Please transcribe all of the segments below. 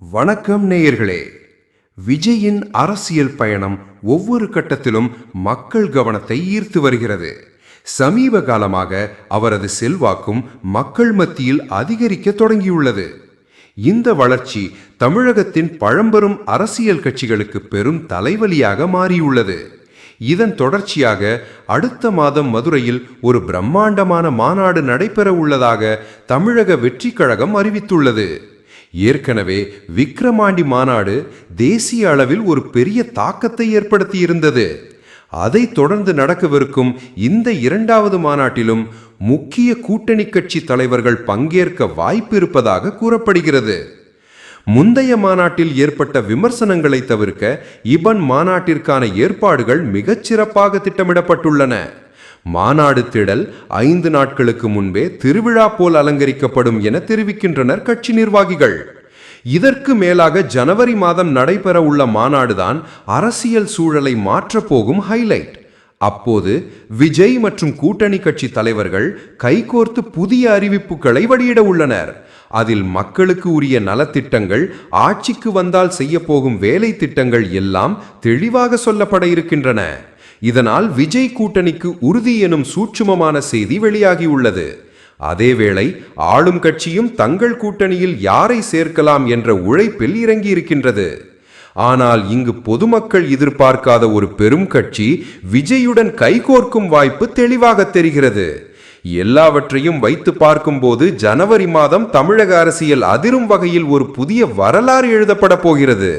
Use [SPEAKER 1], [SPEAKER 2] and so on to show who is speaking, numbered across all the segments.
[SPEAKER 1] வணக்கம் நேயர்களே. விஜயின் அரசியல் பயணம் ஒவ்வொரு கட்டத்திலும் மக்கள் கவனத்தை ஈர்த்து வருகிறது. சமீப காலமாக அவரது செல்வாக்கும் மக்கள் மத்தியில் அதிகரிக்க தொடங்கியுள்ளது. இந்த வளர்ச்சி தமிழகத்தின் பழம்பெரும் அரசியல் கட்சிகளுக்கு பெரும் தலைவலியாக மாறியுள்ளது. இதன் தொடர்ச்சியாக அடுத்த மாதம் மதுரையில் ஒரு பிரம்மாண்டமான மாநாடு நடைபெற உள்ளதாக தமிழக வெற்றி கழகம் அறிவித்துள்ளது. ஏற்கனவே விக்ரமாண்டி மாநாடு தேசிய அளவில் ஒரு பெரிய தாக்கத்தை ஏற்படுத்தியிருந்தது. அதைத் தொடர்ந்து நடக்கவிருக்கும் இந்த இரண்டாவது மாநாட்டிலும் முக்கிய கூட்டணி கட்சி தலைவர்கள் பங்கேற்க வாய்ப்பு இருப்பதாக கூறப்படுகிறது. முந்தைய மாநாட்டில் ஏற்பட்ட விமர்சனங்களை தவிர்க்க இபன் மாநாட்டிற்கான ஏற்பாடுகள் மிகச் சிறப்பாக திட்டமிடப்பட்டுள்ளன. மாநாடு திடல் ஐந்து நாட்களுக்கு முன்பே திருவிழா போல் அலங்கரிக்கப்படும் என தெரிவிக்கின்றனர் கட்சி நிர்வாகிகள். இதற்கு மேலாக ஜனவரி மாதம் நடைபெற உள்ள மாநாடுதான் அரசியல் சூழலை மாற்றப்போகும் ஹைலைட். அப்போது விஜய் மற்றும் கூட்டணி கட்சி தலைவர்கள் கைகோர்த்து புதிய அறிவிப்புகளை வெளியிட உள்ளனர். அதில் மக்களுக்கு உரிய நலத்திட்டங்கள் ஆட்சிக்கு வந்தால் செய்யப்போகும் வேலை திட்டங்கள் எல்லாம் தெளிவாக சொல்லப்பட இருக்கின்றன. இதனால் விஜய் கூட்டணிக்கு உறுதி எனும் சூட்சுமமான செய்தி வெளியாகியுள்ளது. அதேவேளை ஆளும் கட்சியும் தங்கள் கூட்டணியில் யாரை சேர்க்கலாம் என்ற உழைப்பில் இறங்கியிருக்கின்றது. ஆனால் இங்கு பொதுமக்கள் எதிர்பார்க்காத ஒரு பெரும் கட்சி விஜயுடன் கைகோர்க்கும் வாய்ப்பு தெளிவாக தெரிகிறது. எல்லாவற்றையும் வைத்து பார்க்கும்போது ஜனவரி மாதம் தமிழக அரசியல் அதிரும் வகையில் ஒரு புதிய வரலாறு எழுதப்பட போகிறது.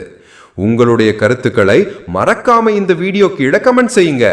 [SPEAKER 1] உங்களுடைய கருத்துக்களை மறக்காம இந்த வீடியோக்கு இட கமெண்ட் செய்யுங்க.